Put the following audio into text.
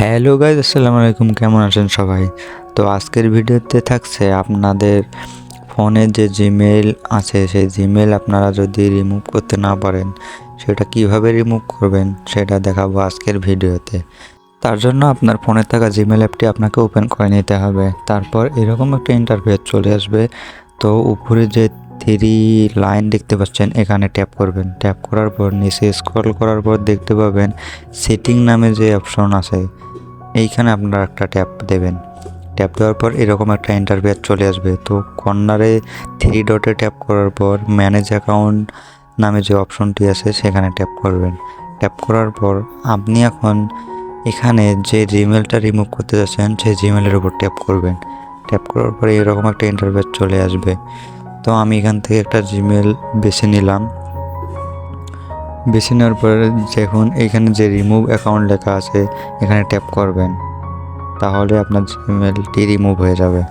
Hello guys আসসালামু আলাইকুম, কেমন আছেন সবাই? তো আজকের ভিডিওতে থাকছে আপনাদের ফোনে যে জিমেল আছে, সেই জিমেল আপনারা যদি রিমুভ করতে না পারেন, সেটা কীভাবে রিমুভ করবেন সেটা দেখাবো আজকের ভিডিওতে। তার জন্য আপনার ফোনে থাকা জিমেল অ্যাপটি আপনাকে ওপেন করে নিতে হবে। তারপর এরকম একটা ইন্টারফেস চলে আসবে। তো উপরে যে থ্রি লাইন দেখতে পাচ্ছেন, এখানে ট্যাপ করবেন। ট্যাপ করার পর নিচে স্ক্রল করার পর দেখতে পাবেন সেটিং নামে যে অপশন আছে। এইখানে আপনারা একটা ট্যাপ দেবেন। ট্যাপ দেওয়ার পর এরকম একটা ইন্টারভিউ চলে আসবে। তো কর্নারে থ্রি ডটে ট্যাপ করার পর ম্যানেজ অ্যাকাউন্ট নামে যে অপশনটি আছে সেখানে ট্যাপ করবেন। ট্যাপ করার পর আপনি এখন এখানে যে জিমেলটা রিমুভ করতে যাচ্ছেন সেই জিমেলের উপর ট্যাপ করবেন। ট্যাপ করার পরে এরকম একটা ইন্টারভিউ চলে আসবে। তো আমি এখান থেকে একটা জিমেল বেছে নিলাম। বেছে নেওয়ার পরে যখন এখানে যে রিমুভ অ্যাকাউন্ট লেখা আছে, এখানে ট্যাপ করবেন। তাহলে আপনার জিমেলটি রিমুভ হয়ে যাবে।